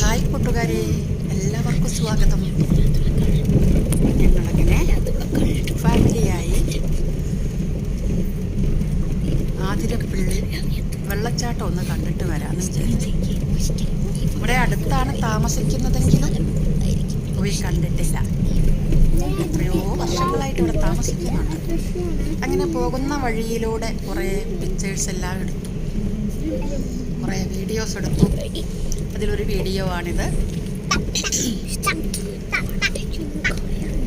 Hi കൂട്ടുകാരെ എല്ലാവർക്കും സ്വാഗതം. ഞങ്ങളങ്ങനെ ഫാമിലിയായി ആതിരപ്പിള്ളി വെള്ളച്ചാട്ടം ഒന്ന് കണ്ടിട്ട് വരാമെന്ന് വിചാരിച്ചു ഇവിടെ അടുത്താണ് താമസിക്കുന്നതെങ്കിലും പോയി കണ്ടിട്ടില്ല. എത്രയോ വർഷങ്ങളായിട്ട് ഇവിടെ താമസിക്കുന്നുണ്ട് അങ്ങനെ പോകുന്ന വഴിയിലൂടെ കുറേ പിക്ചേഴ്സ് എല്ലാം എടുത്തു. കുറേ വീഡിയോസ് എടുത്തു. അതിലൊരു വീഡിയോ ആണിത്.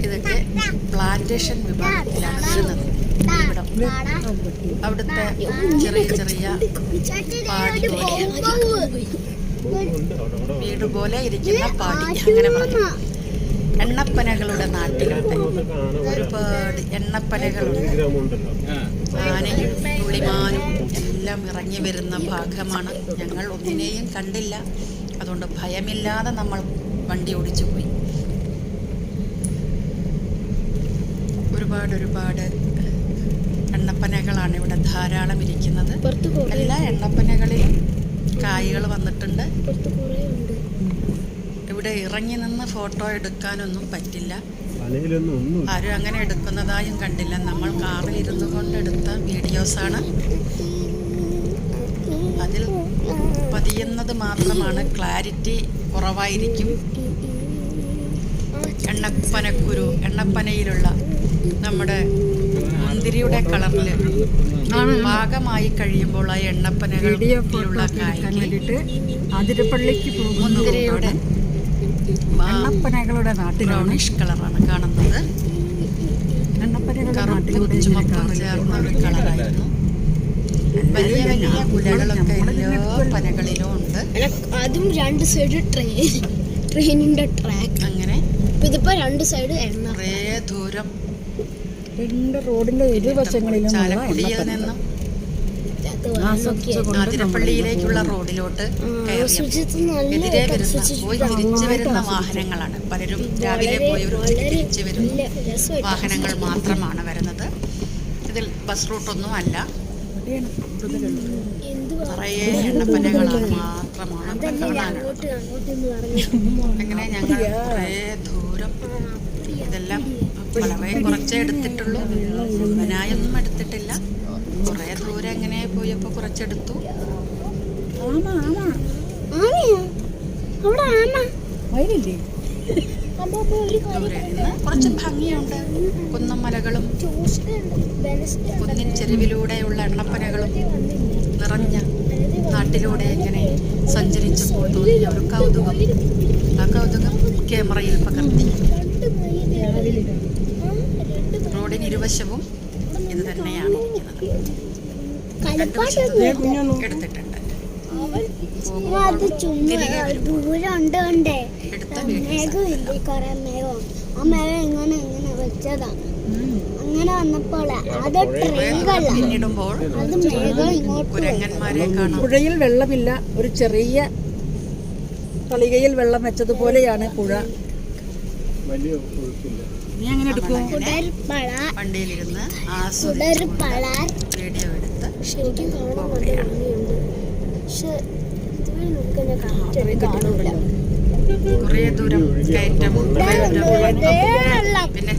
ഇതൊക്കെ പ്ലാന്റേഷൻ വിഭാഗത്തിലാണ് വരുന്നത്. അവിടുത്തെ ചെറിയ ചെറിയ പാടി പോലെ വീട് പോലെ ഇരിക്കുന്ന പാടി അങ്ങനെ പറഞ്ഞു. എണ്ണപ്പനകളുടെ നാട്ടിലുണ്ട്. ഒരുപാട് എണ്ണപ്പനകളുണ്ട്. ആനയും പുളിമാനും എല്ലാം ഇറങ്ങി വരുന്ന ഭാഗമാണ്. ഞങ്ങൾ ഒന്നിനെയും കണ്ടില്ല. അതുകൊണ്ട് ഭയമില്ലാതെ നമ്മൾ വണ്ടി ഓടിച്ചു പോയി. ഒരുപാട് ഒരുപാട് എണ്ണപ്പനകളാണ് ഇവിടെ ധാരാളം ഇരിക്കുന്നത്. എല്ലാ എണ്ണപ്പനകളിലും കായകൾ വന്നിട്ടുണ്ട്. ഇവിടെ ഇറങ്ങി നിന്ന് ഫോട്ടോ എടുക്കാനൊന്നും പറ്റില്ല. ആരും അങ്ങനെ എടുക്കുന്നതായും കണ്ടില്ല. നമ്മൾ കാറിൽ ഇരുന്ന് കൊണ്ട് എടുത്ത വീഡിയോസാണ് അതിൽ പതിയുന്നത് മാത്രമാണ്. ക്ലാരിറ്റി കുറവായിരിക്കും. എണ്ണപ്പനക്കുരു എണ്ണപ്പനയിലുള്ള നമ്മുടെ മുന്തിരിയുടെ കളറിൽ പാകമായി കഴിയുമ്പോൾ ആ എണ്ണപ്പനകളിലുള്ള മുന്തിരിയുടെ എണ്ണപ്പനകളുടെ നാട്ടിലാണ് ബ്രൗണിഷ് കളറാണ് കാണുന്നത്. എണ്ണപ്പനകളുടെ കറുപ്പും നാട്ടിലൂടെ ഇങ്ങനെ ചുമപ്പും ചേർന്ന ഒരു കളറായിരുന്നു വലിയ വലിയ കുലകളൊക്കെ എല്ലാ പനകളിലും ഉണ്ട്. അതും രണ്ട് സൈഡ് ട്രെയിൻ ട്രെയിനിന്റെ ട്രാക്ക് അങ്ങനെ ഇതിപ്പോ രണ്ട് സൈഡ് എണ്ണ. ദൂരം രണ്ട് റോഡിന്റെ ഇരുവശങ്ങളിലും ചാലക്കുടിയിൽ നിന്നും ആതിരപ്പള്ളിയിലേക്കുള്ള റോഡിലോട്ട് എതിരെ വരുന്ന പോയി തിരിച്ചു വരുന്ന വാഹനങ്ങളാണ്. പലരും രാവിലെ പോയവരും തിരിച്ചു വരുന്ന. വാഹനങ്ങൾ മാത്രമാണ് വരുന്നത്. ഇതിൽ ബസ് റൂട്ടൊന്നും അല്ല. നിറയെ എണ്ണപ്പനകളാണ് മാത്രമാണ് അങ്ങനെ ഞങ്ങൾ കുറേ ദൂരം ഇതെല്ലാം വളരെ കുറച്ചേ എടുത്തിട്ടുള്ളൂ. മുഴുവനായൊന്നും എടുത്തിട്ടില്ല. കുറേ ദൂരം അങ്ങനെ പോയപ്പോൾ കുറച്ചെടുത്തു. ആമ ആമ. അവിടെ ആമ. വയലില്ലേ? കുറച്ച് ഭംഗിയുണ്ട്. കുന്നും മലകളും കുന്നിൻ ചെരുവിലൂടെയുള്ള എണ്ണപ്പനകളും നിറഞ്ഞ നാട്ടിലൂടെ ഇങ്ങനെ സഞ്ചരിച്ചപ്പോൾ തോന്നിയ ഒരു കൗതുകം. ആ കൗതുകം ക്യാമറയിൽ പകർത്തി. റോഡിന് ഇരുവശവും ഇത് തന്നെയാണ് ഇരിക്കുന്നത്. എടുത്തിട്ടുണ്ട്. അങ്ങനെ വന്നപ്പോൾ അത് പിന്നിടുമ്പോൾ കുരങ്ങന്മാരെ കാണാം. പുഴയിൽ വെള്ളമില്ല. ഒരു ചെറിയ തളികയിൽ വെള്ളം വെച്ചതുപോലെയാണ് പുഴ. വലിയ ഒഴുക്കില്ല നീ അങ്ങനെ എടുക്കും? വണ്ടിയിലിരുന്ന് ആസ്വദിച്ച് വീഡിയോ എടുത്ത് കുറേ ദൂരം കയറ്റം പിന്നെ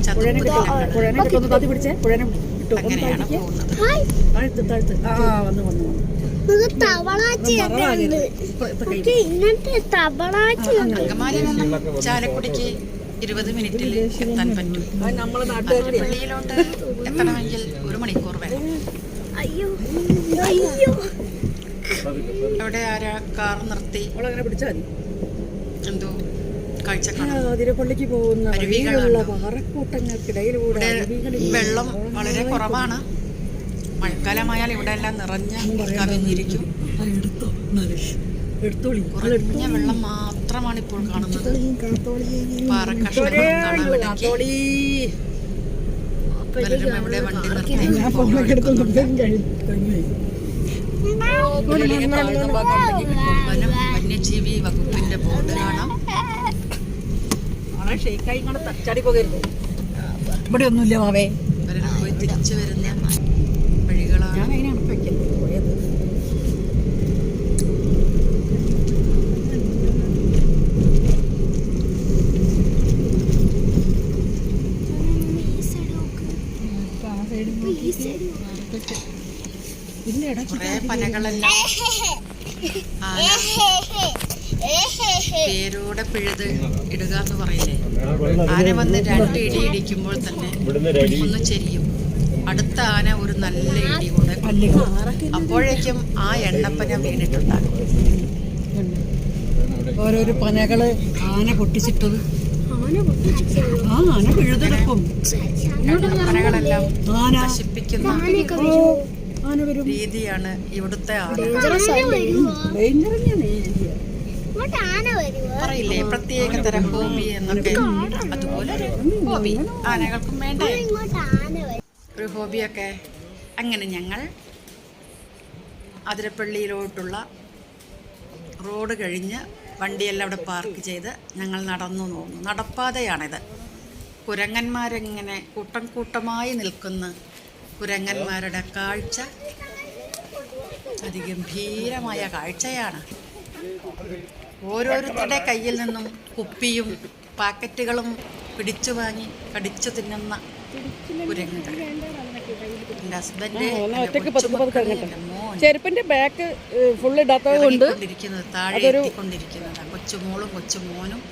അങ്ങനെയാണ്. പോകുന്നത്. അങ്കമാലി ചാലക്കുടിക്ക് ഇരുപത് മിനിറ്റിൽ എത്താൻ പറ്റും. പള്ളിയിലോട്ട് എത്തണമെങ്കിൽ ഒരു മണിക്കൂർ വേണം. അയ്യോ അയ്യോ. അവിടെ ആരാ? കാർ നിർത്തി. എന്തോ കാഴ്ച അതിരപ്പള്ളിക്ക് പോകുന്ന പാറക്കൂട്ടങ്ങൾക്കിടയിലൂടെ വെള്ളം വളരെ കുറവാണ്. മഴക്കാലമായാൽ ഇവിടെ എല്ലാം നിറഞ്ഞ കവിഞ്ഞിരിക്കും. എടുത്തോ എടുത്തോളി. വെള്ളം മാത്രമാണ് ഇപ്പോൾ കാണുന്നത് പലരും വണ്ടി വനം വന്യജീവി വകുപ്പിന്റെ ബോർഡ് കാണാം. ആളെ ഷെയ്ക്കായി ഇങ്ങനെ തച്ചാടി പോകരുത്. ഇവിടെ ഒന്നുമില്ല മാവേ. പലരും പോയി തിരിച്ചു വരുന്ന വഴികളാണ് ഞാൻ അതിനാണ് വെക്കുന്നത് പോയത് കുറേ പനകളെല്ലാം. ആന. പേരോടെ പിഴുത് ഇടുക എന്ന് പറയില്ലേ? ആന വന്ന് രണ്ട് ഇടി ഇടിക്കുമ്പോൾ തന്നെ ഒന്ന് ചെരിയും. അടുത്ത ആന ഒരു നല്ല ഇടി കൂടെ അപ്പോഴേക്കും ആ എണ്ണപ്പന വീണിട്ടുണ്ടാകും. ഓരോരോ പനകൾ ആന പൊട്ടിച്ചിട്ടത്. ആ ആന പിഴുതെടുക്കും. പനകളെല്ലാം ആന. നശിപ്പിക്കുന്ന രീതിയാണ് ഇവിടുത്തെ പറയില്ലേ പ്രത്യേക തരം ഹോബി എന്നൊക്കെ. അതുപോലെ ഹോബി ആനകൾക്കും വേണ്ട. ഇങ്ങോട്ട് ആന വരും. ഒരു ഹോബിയൊക്കെ അങ്ങനെ ഞങ്ങൾ അതിരപ്പള്ളിയിലോട്ടുള്ള റോഡ് കഴിഞ്ഞ് വണ്ടിയെല്ലാം അവിടെ പാർക്ക് ചെയ്ത് ഞങ്ങൾ നടന്നു നോക്കുന്നു നടപ്പാതയാണിത്. കുരങ്ങന്മാരെങ്ങനെ കൂട്ടം കൂട്ടമായി നിൽക്കുന്ന കുരങ്ങന്മാരുടെ കാഴ്ച. അതിഗംഭീരമായ കാഴ്ചയാണ്. ഓരോരുത്തരുടെ കയ്യിൽ നിന്നും കുപ്പിയും പാക്കറ്റുകളും പിടിച്ചു വാങ്ങി കടിച്ചു തിന്നുന്ന കുരങ്ങുകൾ. എന്റെ ഹസ്ബൻഡ് ചെരുപ്പിന്റെ ബാക്ക് ഫുള്ള് ഇടാത്തത് കൊണ്ട് ഇറങ്ങിക്കൊണ്ടിരിക്കുന്നത് താഴെ എത്തിക്കൊണ്ടിരിക്കുന്നതാണ്. കൊച്ചുമോളും കൊച്ചുമോനും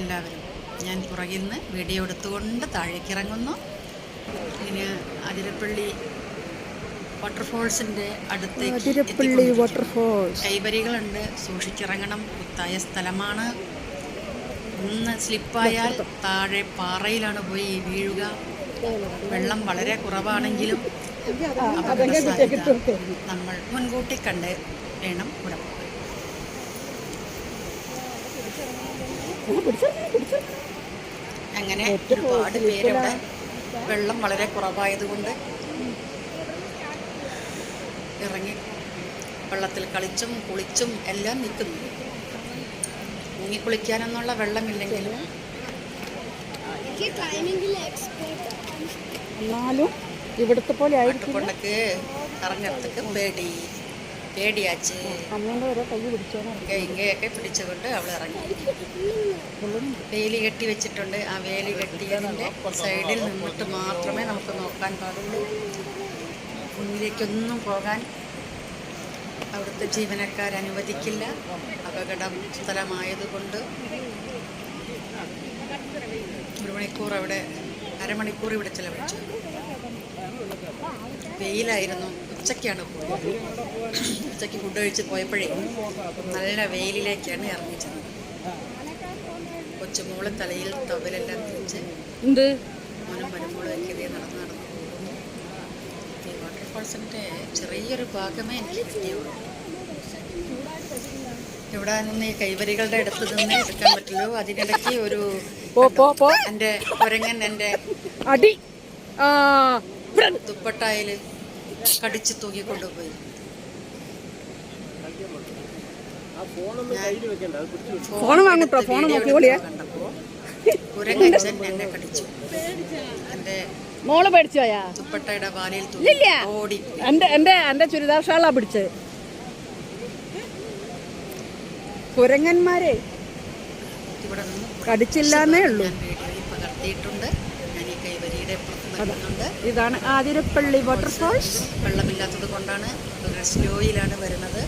എല്ലാവരും. ഞാൻ പുറകിൽ നിന്ന് വീഡിയോ എടുത്തുകൊണ്ട് താഴേക്ക് ഇറങ്ങുന്നു. ഇങ്ങനെ അതിരപ്പള്ളി വാട്ടർഫോൾസിന്റെ അടുത്തേക്ക് എത്തിക്കൊണ്ടിരിക്കുന്നു. വാട്ടർഫോൾസ് കൈവരികളുണ്ട്. സൂക്ഷിച്ചിറങ്ങണം. കുത്തായ സ്ഥലമാണ്. ഒന്ന് സ്ലിപ്പായാൽ താഴെ പാറയിലാണ് പോയി വീഴുക. വെള്ളം വളരെ കുറവാണെങ്കിലും അപകട സാധ്യത നമ്മൾ മുൻകൂട്ടി കണ്ട് വേണം ഇവിടെ അങ്ങനെ ഒരുപാട് പേരവിടെ വെള്ളം വളരെ കുറവായതുകൊണ്ട് ഇറങ്ങി വെള്ളത്തിൽ കളിച്ചും കുളിച്ചും എല്ലാം നിൽക്കുന്നു. മുങ്ങി കുളിക്കാനെന്നുള്ള വെള്ളമില്ലെങ്കിലും എന്നാലും ഇവിടുത്തെ പോലെ ആയിരിക്കും കൊണ്ടൊക്കെ ഇറങ്ങിയിടത്തേക്ക് പേടി. പേടിയാച്ച്. കൈ ഇങ്ങയൊക്കെ പിടിച്ചുകൊണ്ട് അവൾ ഇറങ്ങി വേലി കെട്ടി വെച്ചിട്ടുണ്ട്. ആ വേലി കെട്ടിയതിന്റെ സൈഡിൽ നിന്നിട്ട് മാത്രമേ നമുക്ക് നോക്കാൻ പാടുള്ളൂ. മുന്നിലേക്കൊന്നും പോകാൻ അവിടുത്തെ ജീവനക്കാർ അനുവദിക്കില്ല. അപകടം സ്ഥലമായതുകൊണ്ട് ഒരു മണിക്കൂർ അവിടെ അരമണിക്കൂർ ഇവിടെ ചിലവഴിച്ചു. വെയിലായിരുന്നു. ഉച്ചയ്ക്കാണ് പോയത്. ഉച്ചയ്ക്ക് ഫുഡ് കഴിച്ച് പോയപ്പോഴേ നല്ല വെയിലിലേക്കാണ് ഇറങ്ങിച്ചത്. കൊച്ചുമോൾ തലയിൽ തവലെല്ലാം തിരിച്ച് എന്ത്? മോനും മരുമോളും ഒക്കെ നടന്ന് നടന്നു ഈ വാട്ടർഫോൾസിന്റെ ചെറിയൊരു ഭാഗമേ എനിക്ക് കിട്ടിയുള്ളൂ. ഇവിടെ നിന്ന് ഈ കൈവരികളുടെ അടുത്ത് നിന്ന് എടുക്കാൻ പറ്റുള്ളൂ? അതിനിടയ്ക്ക് ഒരു എന്റെ കുരങ്ങൻ എന്റെ അടി. ആ ദുപ്പട്ടായിൽ കടിച്ച് തൂക്കിക്കൊണ്ടുപോയി. ഫോൺ വാങ്ങട്ടോ ഫോൺ നോക്കിക്കോളിയേ കണ്ടപ്പോൾ കുരങ്ങച്ചൻ എന്നെ കടിച്ചു. എന്റെ മോൾ പേടിച്ചോയാ ദുപ്പട്ടയുടെ വാലിൽ ഇല്ലില്ല. തൂക്കി ഓടി. എന്റെ എന്റെ എന്റെ ചുരിദാർ ഷാളാ പിടിച്ചത്. കുരങ്ങന്മാരെ കടിച്ചില്ലാന്നേ ഉള്ളൂ. പകർത്തിയിട്ടുണ്ട്. ഇതാണ് ആതിരപ്പള്ളി വാട്ടർഫോൾസ് വെള്ളമില്ലാത്തത് കൊണ്ടാണ് സ്ലോയിലാണ് വരുന്നത്.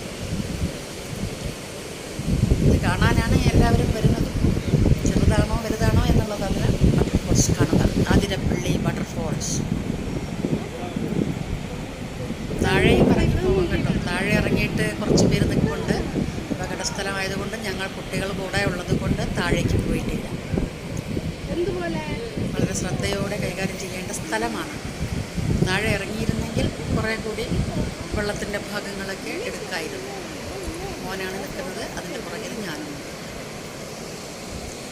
ഇത് കാണാനാണ് എല്ലാവരും വരുന്നത്. ചെറുതാണോ വലുതാണോ എന്നുള്ളതല്ല വാട്ടർഫോൾസ് കാണുക ആതിരപ്പള്ളി വാട്ടർഫോൾസ് താഴെ ഇറങ്ങി പോകും കേട്ടോ. താഴെ ഇറങ്ങിയിട്ട് കുറച്ച് പേര് നിൽക്കുന്നുണ്ട് അപകട സ്ഥലമായതുകൊണ്ട് ഞങ്ങൾ കുട്ടികൾ കൂടെ ഉള്ളത് കൊണ്ട് താഴേക്ക് പോയിട്ടില്ല. വളരെ ശ്രദ്ധയോടെ കൈകാര്യം ചെയ്യേണ്ട സ്ഥലമാണ്. താഴെ ഇറങ്ങിയിരുന്നെങ്കിൽ കുറേ കൂടി വെള്ളത്തിന്റെ ഭാഗങ്ങളൊക്കെ എടുക്കായിരുന്നു. മോനാണ് നിൽക്കുന്നത് അതിന്റെ പുറകിൽ ഞാനും.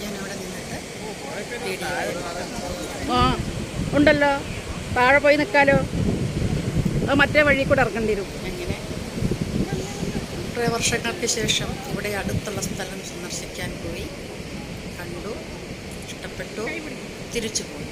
ഞാനവിടെ നിന്നിട്ട് ആ ഉണ്ടല്ലോ. താഴെ പോയി നിൽക്കാലോ. അത് മറ്റേ വഴി കൂടെ ഇറങ്ങേണ്ടി വരും. അങ്ങനെ കുറേ വർഷങ്ങൾക്ക് ശേഷം ഇവിടെ അടുത്തുള്ള സ്ഥലം സന്ദർശിക്കാൻ പോയി. കണ്ടു ഇഷ്ടപ്പെട്ടു. തിരിച്ചു പോയി